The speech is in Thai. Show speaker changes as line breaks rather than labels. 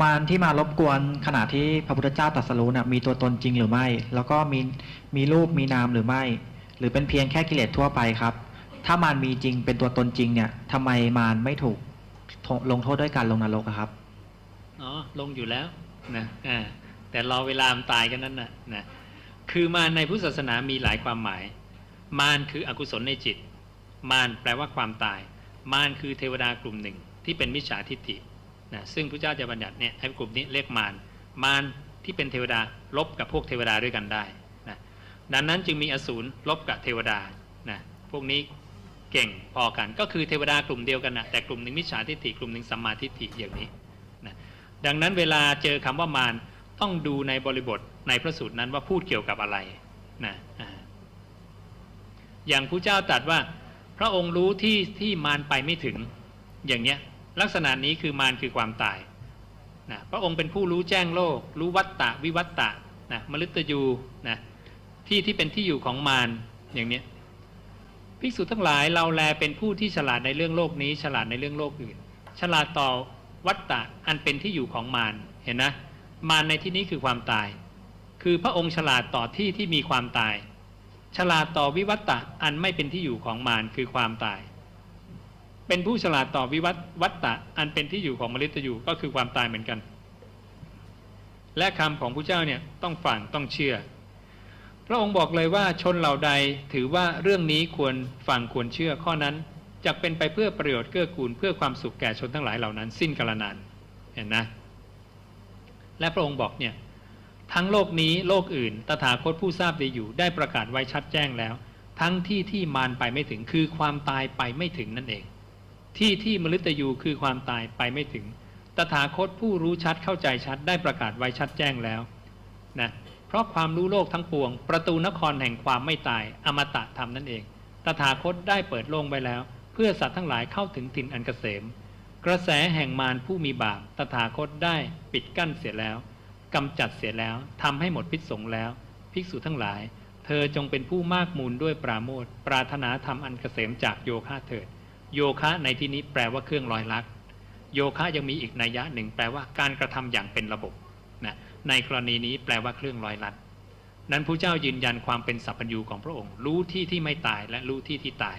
มารที่มารบกวนขณะที่พระพุทธเจ้าตรัสรู้น่ะมีตัวตนจริงหรือไม่ แล้วก็มีมีรูปมีนามหรือไม่ หรือเป็นเพียงแค่กิเลสทั่วไปครับ ถ้ามารมีจริงเป็นตัวตนจริงเนี่ยทำไมมารไม่ถูกลงโทษด้วยการลงนรกครับ
อ๋อลงอยู่แล้วนะอ่าแต่รอเวลามตายกันนั้นนะนะคือมารในพุทธศาสนามีหลายความหมาย มารคืออกุศลในจิต มารแปลว่าความตาย มารคือเทวดากลุ่มหนึ่งที่เป็นมิจฉาทิฏฐิ นะซึ่งพระเจ้าจะบัญญัติเนี่ยให้กลุ่มนี้เรียกมารมารที่เป็นเทวดาลบกับพวกเทวดาด้วยกันได้นะดังนั้นจึงมีอสูรลบกับเทวดานะพวกนี้เก่งพอกันก็คือเทวดากลุ่มเดียวกันนะแต่กลุ่มหนึ่งมิจฉาทิฏฐิกลุ่มหนึ่งสัมมาทิฏฐิอย่างนี้นะดังนั้นเวลาเจอคำว่ามารต้องดูในบริบทในพระสูตรนั้นว่าพูดเกี่ยวกับอะไรนะอย่างพระเจ้าตรัสว่า พระองค์รู้ที่ที่มารไปไม่ถึงอย่างเนี้ย ลักษณะนี้คือมารคือความตายนะพระองค์เป็นผู้รู้แจ้งโลก รู้วัตตะวิวัตตะนะมฤตยูนะที่ที่เป็นที่อยู่ของมารอย่างเนี้ยภิกษุทั้งหลายเราแลเป็นผู้ที่ฉลาดในเรื่องโลกนี้ ฉลาดในเรื่องโลกอื่น ฉลาดต่อวัตตะอันเป็นที่อยู่ของมารเห็นนะมารในที่นี้คือความตาย คือพระองค์ฉลาดต่อที่ที่มีความตาย ฉลาดต่อวิวัตตะอันไม่เป็นที่อยู่ของมารคือความตาย เป็นผู้ฉลาดต่อวิวัตวัตตะ อันเป็นที่อยู่ของมฤตยูก็คือความตายเหมือนกัน และคำของพระเจ้าเนี่ยต้องฟังต้องเชื่อ พระองค์บอกเลยว่าชนเหล่าใดถือว่าเรื่องนี้ควรฟังควรเชื่อข้อนั้นจะเป็นไปเพื่อประโยชน์เกื้อกูลเพื่อความสุขแก่ชนทั้งหลายเหล่านั้น สิ้นกาลนานเห็นนะ และพระองค์บอกเนี่ยทั้งโลกนี้โลกอื่น ตถาคตผู้ทราบดีอยู่ ได้ประกาศไว้ชัดแจ้งแล้ว ทั้งที่ที่มารไปไม่ถึงคือความตายไปไม่ถึงนั่นเอง ที่ที่มฤตยูคือความตายไปไม่ถึง ตถาคตผู้รู้ชัดเข้าใจชัดได้ประกาศไว้ชัดแจ้งแล้วนะเพราะความรู้โลกทั้งปวง ประตูนครแห่งความไม่ตาย อมตะธรรมนั่นเอง ตถาคตได้เปิดโล่งไว้แล้ว เพื่อสัตว์ทั้งหลายเข้าถึงถิ่นอันเกษม กระแสแห่งมารผู้มีบาปตถาคตได้ปิดกั้นเสียแล้วกำจัดเสียแล้วทำให้หมดพิษสงแล้ว ภิกษุทั้งหลาย เธอจงเป็นผู้มากมูลด้วยปราโมทปรารถนาทำอันเกษมจากโยคะเถิด โยคะในที่นี้แปลว่าเครื่องลอยลัก โยคะยังมีอีกนัยยะหนึ่งแปลว่าการกระทำอย่างเป็นระบบนะในกรณีนี้แปลว่าเครื่องลอยลัด นั้นพระเจ้ายืนยันความเป็นสัพพัญญูของพระองค์ รู้ที่ที่ไม่ตายและรู้ที่ที่ตาย